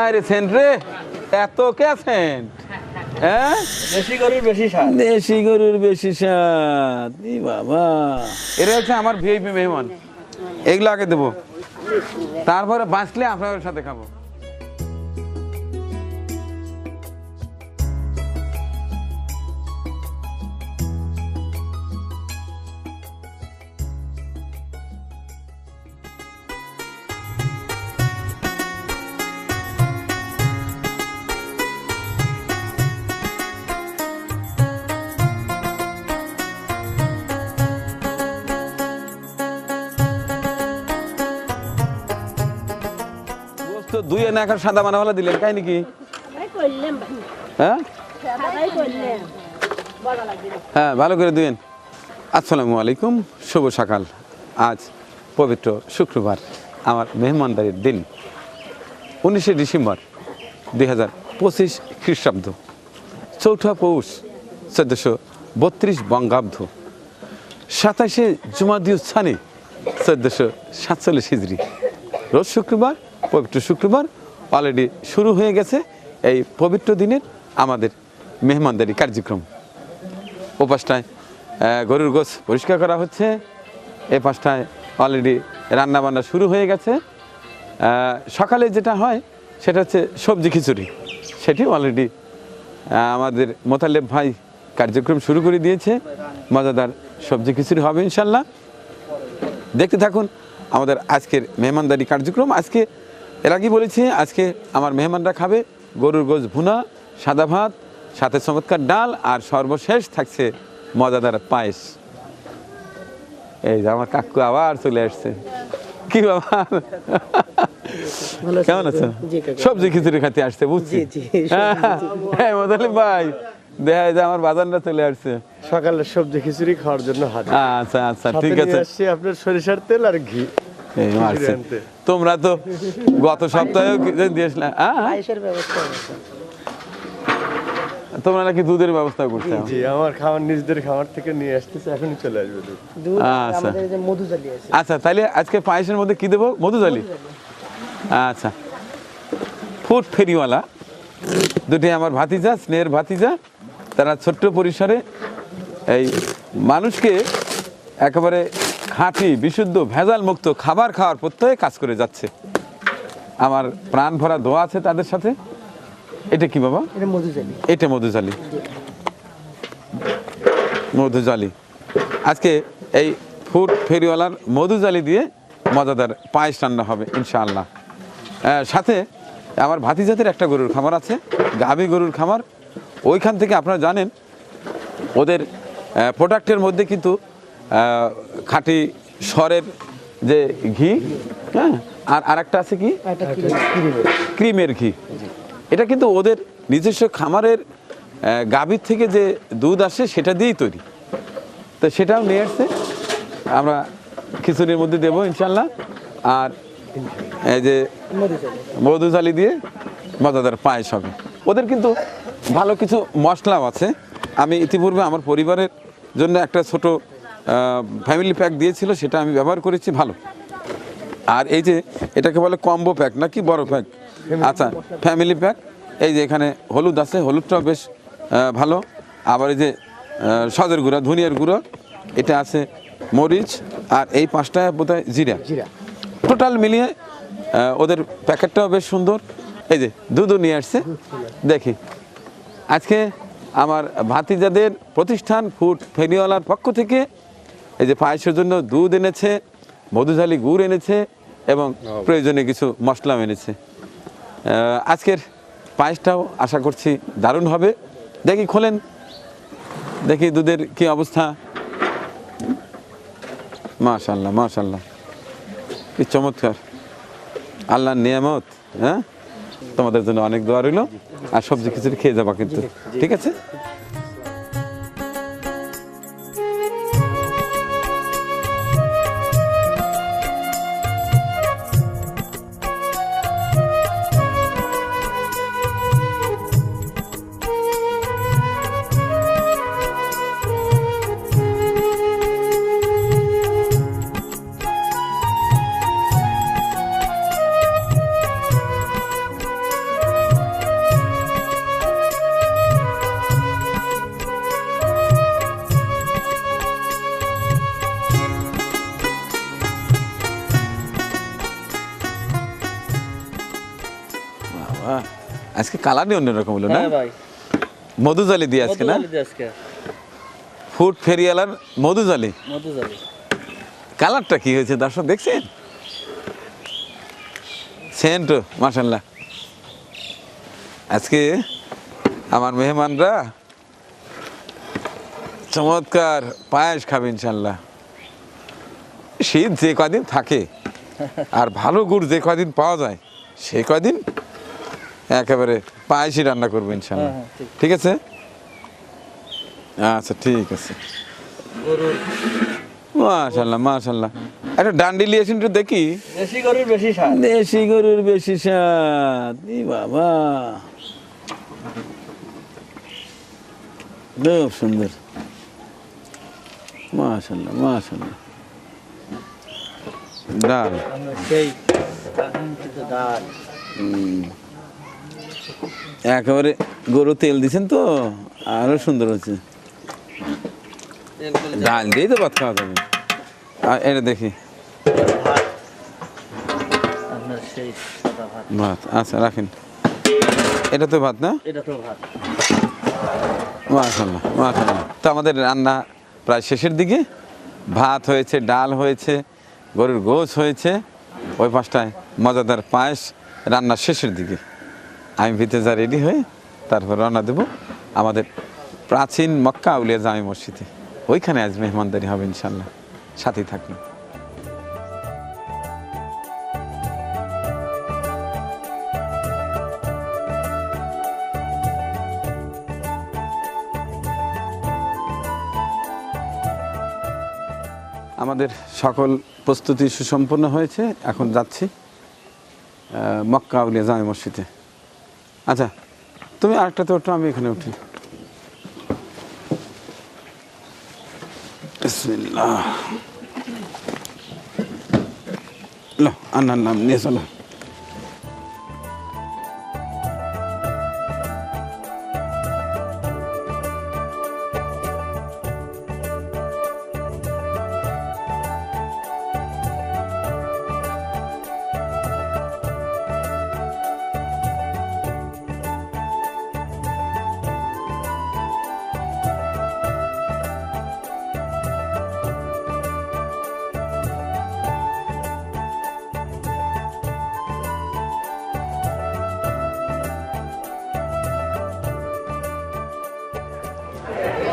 আরে সেন্ট রে এত কে সেন্ট? হ্যাঁ? দেশি গরুর বেশি স্বাদ। দেশি গরুর বেশি স্বাদ ই বাবা। এরা হচ্ছে আমার ভিআইপি মেহমান। এগুলো আগে দেবো। তারপরে বাঁচলে আপনাদের সাথে খাব। দুই এনে এখন সাদা মানা হলে দিলেন কাহিনি কি? ভাই করলাম ভাই। হ্যাঁ? হ্যাঁ ভালো করে দিবেন আসসালামু আলাইকুম শুভ সকাল। আজ পবিত্র শুক্রবার আমার মেহমানদারির দিন। উনিশে ডিসেম্বর দুই হাজার পঁচিশ খ্রিস্টাব্দ। চৌঠা পৌষ চোদ্দশো বত্রিশ বঙ্গাব্দ। সাতাশে জুমাদিউ ছানি চোদ্দশো সাতচল্লিশ হিজড়ি। রোজ শুক্রবার পবিত্র শুক্রবার অলরেডি শুরু হয়ে গেছে এই পবিত্র দিনের আমাদের মেহমানদারি কার্যক্রম। ও পাশটায় গরুর গোছ পরিষ্কার করা হচ্ছে। এ পাশটায় অলরেডি রান্নাবান্না শুরু হয়ে গেছে। সকালে যেটা হয়, সেটা হচ্ছে সবজি খিচুড়ি। সেটি অলরেডি আমাদের মোতালেব ভাই কার্যক্রম শুরু করে দিয়েছে। মজাদার সবজি খিচুড়ি হবে ইনশাল্লাহ। দেখতে থাকুন আমাদের আজকের মেহমানদারি কার্যক্রম। আজকে এর আগেই বলেছি আজকে আমার মেহমানরা খাবে গরুর গোছ ভুনা সাদা ভাত সাথে চমৎকার ডাল আর সর্বশেষ থাকছে মজাদার পায়েস। এই যে আমার কাকু আবার চলে আসছে। কি বাবা কেমন আছো সবজি খিচুড়ি খাতে আসছে বুঝছি। হ্যাঁ ভাই দেখা যায় যে আমার বাজানরা চলে আসছে। সকালে সবজি খিচুড়ি খাওয়ার জন্য আচ্ছা আচ্ছা ঠিক আছে। আপনার সরিষার তেল আর ঘি। এই মারছে। তোমরা তো গত সপ্তাহেও দিয়েছিলে। আইসের ব্যবস্থা আছে তোমরা নাকি দুধের ব্যবস্থা করছ জি আমার খাবার নিজেদের খাবার থেকে নিয়ে আসতেছে এখনই চলে আসবে দুধ। আচ্ছা। মধু জালি আছে। আচ্ছা তাহলে আজকে পায়েসের মধ্যে কি দেবো? মধুজালি আচ্ছা। ফুড ফেরিওয়ালা দুটি আমার ভাতিজা স্নেহের ভাতিজা তারা ছোট্ট পরিসরে এই মানুষকে একেবারে খাঁটি বিশুদ্ধ ভেজাল মুক্ত খাবার খাওয়ার প্রত্যয়ে কাজ করে যাচ্ছে। আমার প্রাণ ভরা দোয়া আছে তাদের সাথে। এটা কি বাবা? এটা মধু জালি এটা মধুজালি। মধুজালি। আজকে এই ফুড ফেরিওয়ালার মধুজালি দিয়ে মজাদার পায়েস রান্না হবে ইনশাআল্লাহ। সাথে আমার ভাতিজাতের একটা গরুর খামার আছে গাভী গরুর খামার। ওইখান থেকে আপনারা জানেন ওদের প্রোডাক্টের মধ্যে কিন্তু খাঁটি স্বরের যে ঘি হ্যাঁ? আর আরেকটা আছে কি? ক্রিমের। ঘি। এটা কিন্তু ওদের নিজস্ব খামারের গাভীর থেকে যে দুধ আসে সেটা দিয়েই তৈরি। তো সেটাও নিয়ে আসছে। আমরা খিচুড়ির মধ্যে দেবো ইনশাল্লাহ আর এই যে মধু জালি মধু জালি দিয়ে মজাদার পায়েস হবে। ওদের কিন্তু ভালো কিছু মশলাও আছে। আমি ইতিপূর্বে আমার পরিবারের জন্য একটা ছোট ফ্যামিলি প্যাক দিয়েছিল সেটা আমি ব্যবহার করেছি ভালো। আর এই যে এটাকে বলে কম্বো প্যাক নাকি বড় প্যাক আচ্ছা ফ্যামিলি প্যাক এই যে এখানে হলুদ আছে হলুদটাও বেশ ভালো। আবার এই যে সজের গুঁড়া ধনিয়ার গুঁড়ো এটা আছে মরিচ আর এই পাঁচটা বোধহয় জিরা। জিরা। টোটাল মিলিয়ে ওদের প্যাকেটটাও বেশ সুন্দর। এই যে দুধও নিয়ে আসছে। দেখি। আজকে আমার ভাতিজাদের প্রতিষ্ঠান ফুড ফেরিওয়ালার পক্ষ থেকে এই যে পায়েসের জন্য দুধ এনেছে মধুঝালি গুড় এনেছে এবং প্রয়োজনীয় কিছু মশলাও এনেছে। আজকের পায়েসটাও আশা করছি দারুণ হবে। দেখি খোলেন। দেখি দুধের কি অবস্থা। মাশাল্লাহ মাশাল্লাহ কি চমৎকার। আল্লাহর নিয়ামত হ্যাঁ? তোমাদের জন্য অনেক দোয়া রইল। আর সবজি খিচুড়ি খেয়ে যাবা কিন্তু। ঠিক আছে? আজকে কালারই অন্যরকম হলো না? হ্যাঁ ভাই। মধুজালি দিয়ে আজকে না? ফুড ফেরিয়ালার মধুজালি? মধুজালি। কালারটা কি হয়েছে দর্শক দেখছেন? সেন্ট মাসাল্লাহ আজকে আমার মেহমানরা চমৎকার পায়েস খাবে ইনশাল্লাহ শীত যে কদিন থাকে আর ভালো গুড় যে কদিন পাওয়া যায় সে কদিন একেবারে পায়েসই রান্না করব ইনশাল্লাহ হ্যাঁ, হ্যাঁ, ঠিক। আছে? আচ্ছা ঠিক আছে। মাশাল্লাহ মাশাল্লাহ একটা ডান্ডি লিয়েছেন একটু দেখি। দেশি গরুর বেশি স্বাদ। দেশি গরুর বেশি স্বাদ। ই বাবা। খুব সুন্দর। মাশাল্লাহ মাশাল্লাহ ডাল সেই ডাল একেবারে গরু তেল দিছেন তো আরও সুন্দর হচ্ছে। ডাল দিয়েই তো ভাত খাওয়া যাবে। আর এটা দেখি। ভাত আচ্ছা রাখেন। এটা তো ভাত না? এটা তো ভাত। মাশাল্লাহ মাশাল্লাহ তো আমাদের রান্না প্রায় শেষের দিকে। ভাত হয়েছে ডাল হয়েছে গরুর গোছ হয়েছে। ওই পাঁচটায় মজাদার পায়েস রান্নার শেষের দিকে। আমি ভিতরে যা রেডি হয়ে তারপর রওনা দেব আমাদের প্রাচীন মক্কা আউলিয়া জামি মসজিদে। ওইখানে আজ মেহমানদারি হবে ইনশাল্লাহ সাথেই থাকবেন। আমাদের সকল প্রস্তুতি সুসম্পন্ন হয়েছে। এখন যাচ্ছি মক্কা আউলিয়া জামে মসজিদে। আচ্ছা তুমি আরেকটাতে উঠো আমি এখানে উঠি। লো আন্নার নাম নিয়ে চলো।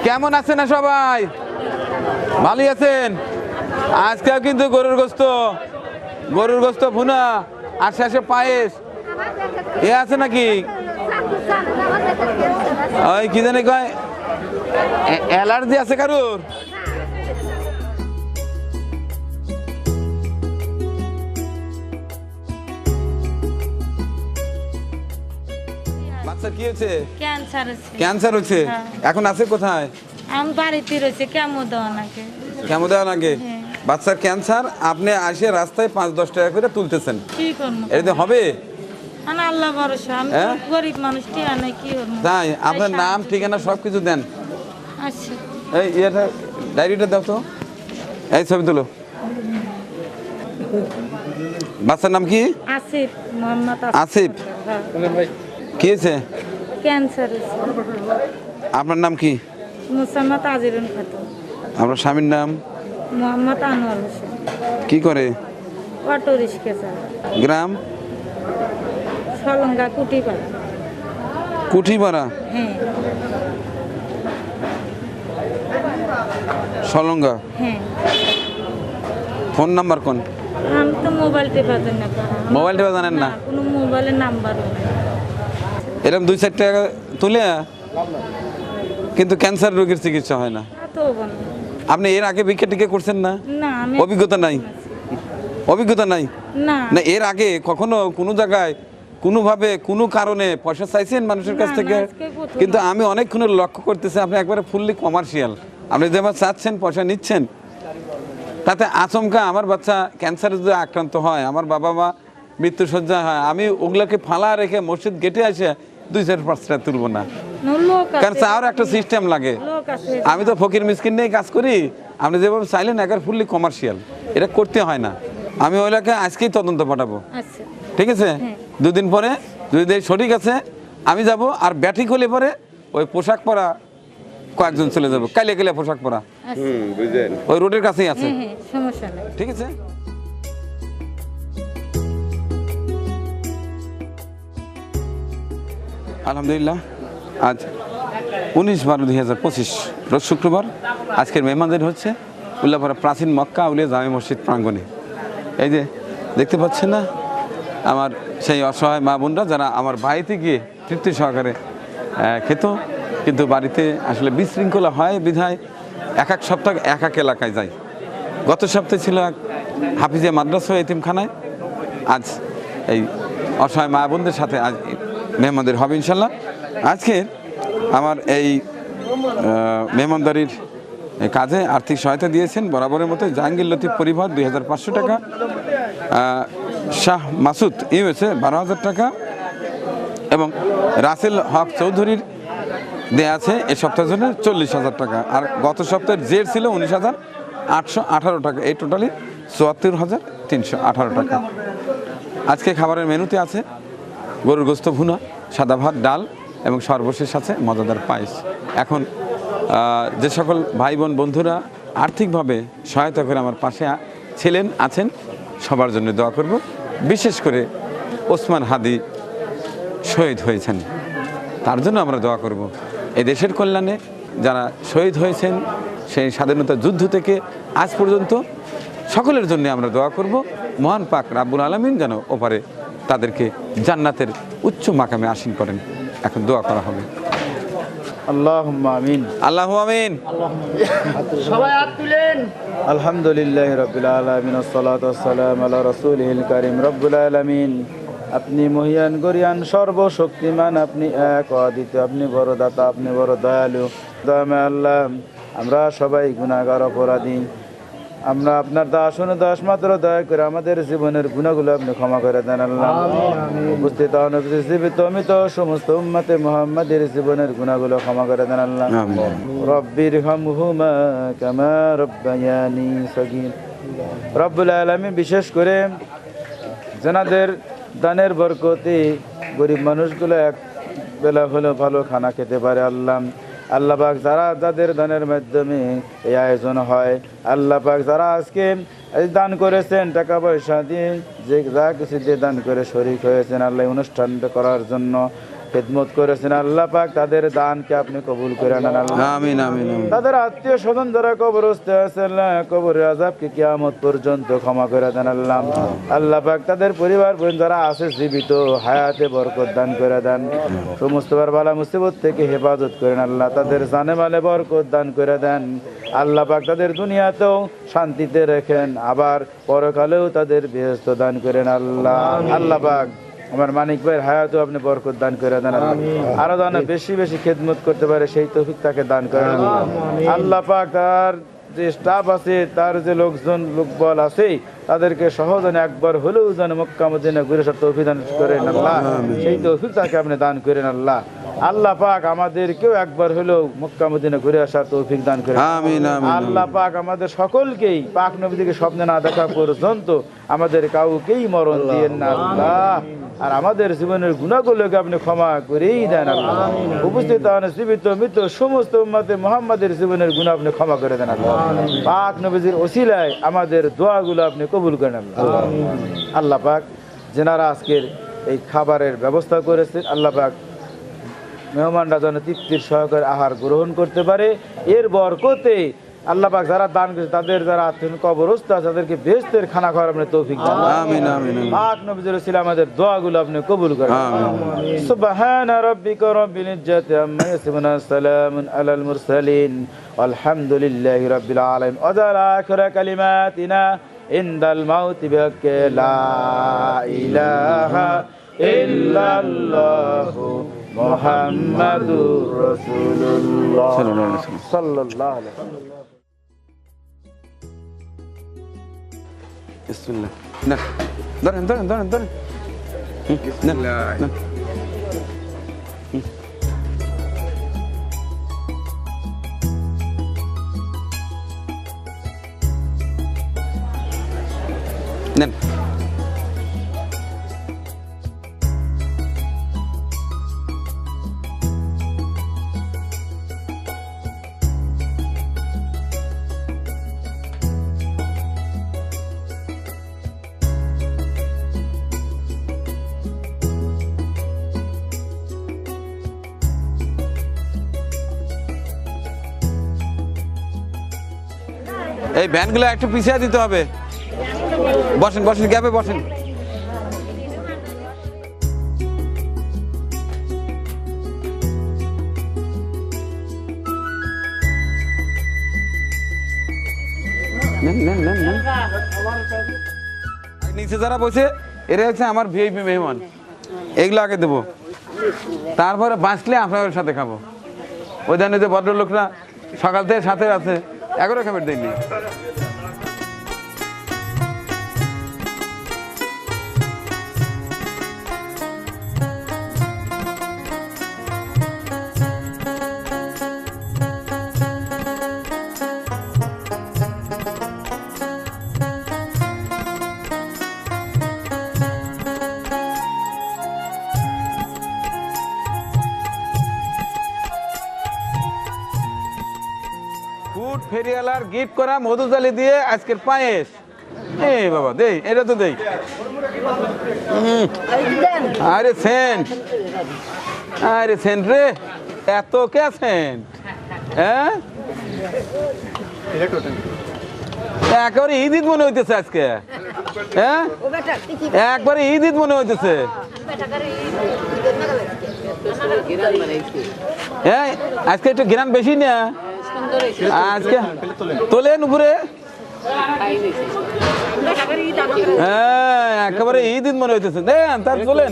কেমন আছে না সবাই? ভালোই আছেন? আজকেও কিন্তু গরুর গোস্ত। গরুর গোস্ত, ভুনা, আর শেষে পায়েস। এ আছে নাকি? ওই কি জানি কয় অ্যালার্জি আছে কারুর? কি হয়েছে। ক্যান্সার ক্যান্সার হচ্ছে হ্যাঁ। এখন আছে কোথায়? আমি বাড়িতে রয়েছে কেমন দেওয়া নাকি কেমন দেওয়া লাগে হ্যাঁ। বাচ্চার ক্যান্সার আপনি আসে রাস্তায় পাঁচ দশ টাকা করে তুলতেছেন। কি করব? এটাতে হবে? আল্লাহ ভরসা। আমি হ্যাঁ? গরিব মানুষ টিয়া কি তাই আপনার নাম ঠিকানা সব কিছু দেন। আচ্ছা। এই ইয়েটা ডায়েরিটা দাও তো। এই ছবি তুলো। বাচ্চার নাম কি? আসিফ মোহাম্মদ আসিফ। হ্যাঁ। কি হয়েছে? ক্যান্সার আপনার নাম কি? মুসাম্মদ আজিরুল খাতুন। আপনার স্বামীর নাম? মোহাম্মদ আনোয়ার হোসেন। কি করে? অটো রিক্সা গ্রাম? সলঙ্গা কুটিপাড়া। কুঠিপাড়া হ্যাঁ। সলঙ্গা? হ্যাঁ। ফোন নাম্বার কোন? আমি তো মোবাইল টেপা জানি না মোবাইল টেপা জানেন না? কোনো মোবাইলের নাম্বারও নেই। এরকম দুই চার টাকা তুলে কিন্তু ক্যান্সার রোগের চিকিৎসা হয় না। আপনি এর আগে ভিক্ষা টিকে করছেন না? অভিজ্ঞতা নাই। অভিজ্ঞতা নাই? না। এর আগে কখনো কোনো জায়গায় কোনোভাবে কোনো কারণে পয়সা চাইছেন মানুষের কাছ থেকে। কিন্তু আমি অনেকক্ষণ লক্ষ্য করতেছি আপনি একবারে ফুললি কমার্শিয়াল আপনি যেভাবে চাচ্ছেন পয়সা নিচ্ছেন তাতে আচমকা আমার বাচ্চা ক্যান্সারে যদি আক্রান্ত হয় আমার বাবা মা মৃত্যুসজ্জা হয় আমি ওগুলাকে ফালা রেখে মসজিদ গেটে আসে দুই চার পাঁচ টাকা তুলবো না। কারণ চাওয়ার একটা সিস্টেম লাগে। লোক আছে। আমি তো ফকির মিসকিন নিয়ে কাজ করি। আপনি যেভাবে চাইলেন একবার ফুললি কমার্শিয়াল এটা করতে হয় না। আমি ওইলাকে আজকেই তদন্ত পাঠাবো। আচ্ছা। ঠিক আছে? হ্যাঁ। দুদিন পরে যদি সঠিক আছে আমি যাব আর ব্যাটিং হলে পরে ওই পোশাক পরা কয়েকজন চলে যাব। কাইলে কাইলে পোশাক পরা। হুম ওই রোডের কাছেই আছে। হ্যাঁ হ্যাঁ সমস্যা নেই। ঠিক আছে? আলহামদুলিল্লাহ। আজ উনিশ বারো দুই হাজার পঁচিশ, রোজ শুক্রবার। আজকের মেহমানদের হচ্ছে উল্লাপাড়া প্রাচীন মক্কা উলিয়া জামে মসজিদ প্রাঙ্গণে। এই যে দেখতে পাচ্ছেন না, আমার সেই অসহায় মা বোনরা যারা আমার বাড়িতে গিয়ে তৃপ্তি সহকারে খেত, কিন্তু বাড়িতে আসলে বিশৃঙ্খলা হয়, বিধায় এক এক সপ্তাহ এক এক এলাকায় যায়। গত সপ্তাহে ছিল এক হাফিজিয়া মাদ্রাসা এতিমখানায়। আজ এই অসহায় মা বোনদের সাথে আজ মেহমানদের হবে ইনশাল্লাহ। আজকে আমার এই মেহমানদারির কাজে আর্থিক সহায়তা দিয়েছেন বরাবরের মতো জাহাঙ্গীর লতিফ পরিবার দুই হাজার পাঁচশো টাকা শাহ মাসুদ ইউএসএ বারো হাজার টাকা এবং রাসেল হক চৌধুরীর দেয়া আছে এ সপ্তাহের জন্য চল্লিশ হাজার টাকা। আর গত সপ্তাহের জের ছিল উনিশ হাজার আটশো আঠারো টাকা। এই টোটালি চুয়াত্তর হাজার তিনশো আঠারো টাকা। আজকে খাবারের মেনুতে আছে গরুর গোস্ত ভুনা, সাদা ভাত, ডাল এবং সর্বশেষ আছে মজাদার পায়েস। এখন যে সকল ভাই বোন বন্ধুরা আর্থিকভাবে সহায়তা করে আমার পাশে ছিলেন, আছেন, সবার জন্য দোয়া করব। বিশেষ করে ওসমান হাদি শহীদ হয়েছেন, তার জন্য আমরা দোয়া করব। এই দেশের কল্যাণে যারা শহীদ হয়েছেন, সেই স্বাধীনতা যুদ্ধ থেকে আজ পর্যন্ত সকলের জন্য আমরা দোয়া করব। মহান পাক রাব্বুল আলমিন যেন ওপারে তাদেরকে জান্নাতের উচ্চ মাকামে আসীন করেন। এখন দোয়া করা হবে। আল্লাহ আল্লাহ আমিন। রসুল আপনি মহিয়ান গরিয়ান সর্বশক্তিমান আপনি এক অদ্বিতীয় আপনি বড় দাতা আপনি বড় দয়ালু। দয়ামে আল্লাহ আমরা সবাই গুণাগার অপরাধী। আমরা আপনার দাস দাস মাত্র দয়া করে আমাদের জীবনের গুণাগুলো আপনি ক্ষমা করে দেন আল্লাহ। উপস্থিত জীবিত অমিত সমস্ত উম্মাতে মোহাম্মদের জীবনের গুণাগুলো ক্ষমা করে দেন আল্লাহ। আমিন। রব্বির হামহুমা কামা রব্বায়ানি সগীর। রব্বুল আলামিন বিশেষ করে জানাদের দানের বরকতে গরিব মানুষগুলো এক বেলা হলেও ভালো খানা খেতে পারে আল্লাহ। আল্লাহ পাক যারা যাদের দানের মাধ্যমে এই আয়োজন হয় আল্লাপাক যারা আজকে দান করেছেন, টাকা পয়সা দিয়ে যে যা কিছু দিয়ে দান করে শরিক হয়েছেন, আল্লাহ অনুষ্ঠানটা করার জন্য খেদমত করেছেন আল্লাহ পাক তাদের দানকে আপনি কবুল করে নেন আমিন আমিন। তাদের আত্মীয় স্বজন যারা কবরস্থ আছে আল্লাহ কবরের আজাবকে কিয়ামত পর্যন্ত ক্ষমা করে দেন আল্লাহ। আল্লাহ পাক তাদের পরিবার বোন যারা আছে জীবিত হায়াতে বরকত দান করে দেন। সমস্ত বালা মুসিবত থেকে হেফাজত করেন আল্লাহ তাদের জানে মালে বরকত দান করে দেন। আল্লাহ পাক তাদের দুনিয়াতেও শান্তিতে রেখেন আবার পরকালেও তাদের বেহস্ত দান করেন আল্লাহ। আল্লাহ পাক আমার মানিক ভাইয়ের হায়াতও আপনি বরকত দান করে দেন আরও যেন বেশি বেশি খেদমত করতে পারে সেই তৌফিক তাকে দান করে আল্লাহ। আল্লাহ পাক তার যে স্টাফ আছে তার যে লোকজন লোকবল আছে তাদেরকে সহজনে একবার হলেও যেন মক্কা মদিনা ঘুরে সব তৌফিক দান করেন আল্লাহ। সেই তৌফিক তাকে আপনি দান করেন আল্লাহ। আল্লাহ পাক আমাদেরকেও একবার হলেও মক্কা মদিনা ঘুরে আসার তৌফিক দান আমিন আল্লাহ পাক আমাদের সকলকেই পাক নবীকে স্বপ্নে না দেখা পর্যন্ত আমাদের কাউকেই মরণ দিয়েন না। আল্লাহ। আর আমাদের জীবনের গুণাগুলোকে আপনি ক্ষমা করেই দেন আল্লাহ। উপস্থিত জীবিত মৃত সমস্ত উম্মতে মোহাম্মদের জীবনের গুণ আপনি ক্ষমা করে দেন আল্লাহ। পাক নবীজির ওসিলায় আমাদের দোয়াগুলো আপনি কবুল করেন আল্লাহ। আল্লাহ পাক যেনারা আজকের এই খাবারের ব্যবস্থা করেছেন আল্লাহ পাক মেহমানরা যেন তৃপ্তির সহকারে আহার গ্রহণ করতে পারে। এর বরকতে আল্লাহ পাক যারা দান করেছে তাদের যারা আত্মীয় কবরস্থ আছে তাদেরকে বেহেস্তের খানা খাওয়ার আপনি তৌফিক দান আমিন আমিন আমিন। পাক আমাদের দোয়াগুলো আপনি কবুল করেন। সুবহান রাব্বিকা রাব্বিল ইজ্জাতি আম্মা ইয়াসিফুন সালামুন আলাল মুরসালিন। আলহামদুলিল্লাহি রাব্বিল আলামিন। ওয়াজাল আখিরা কালিমাতিনা ইনদাল মাউতি বিহাক্কি লা ইলাহা ইল্লাল্লাহু محمد رسول الله صلى الله عليه وسلم. صلى الله عليه وسلم. بسم الله. نعم. درن درن درن درن بسم نعم، الله. نعم. نعم. এই ভ্যানগুলো একটু পিছিয়ে দিতে হবে। বসেন বসেন গ্যাপে বসেন। নিচে যারা বসে এরা হচ্ছে আমার ভিআইপি মেহমান। এগুলো আগে দেবো। তারপরে বাঁচলে আপনাদের সাথে খাব। ওই ধানে যে ভদ্রলোকরা সকাল থেকে সাথে আছে এগারো খাবার দেয়নি ফুড ফেরিয়ালার গিফট করা মধুজালি দিয়ে আজকের পায়েস। এই বাবা দেই এটা তো দেই। আরে সেন্ট। আরে সেন্ট রে এত কে সেন্ট? হ্যাঁ? একেবারে ঈদ ঈদ মনে হইতেছে আজকে। হ্যাঁ? একবারে ঈদ ঈদ মনে হইতেছে। হ্যাঁ আজকে একটু গ্রাম বেশি না। আজকে তোলেন উপরে। হ্যাঁ একেবারে ঈদ ঈদ মনে হইতেছে। দেন তার তোলেন।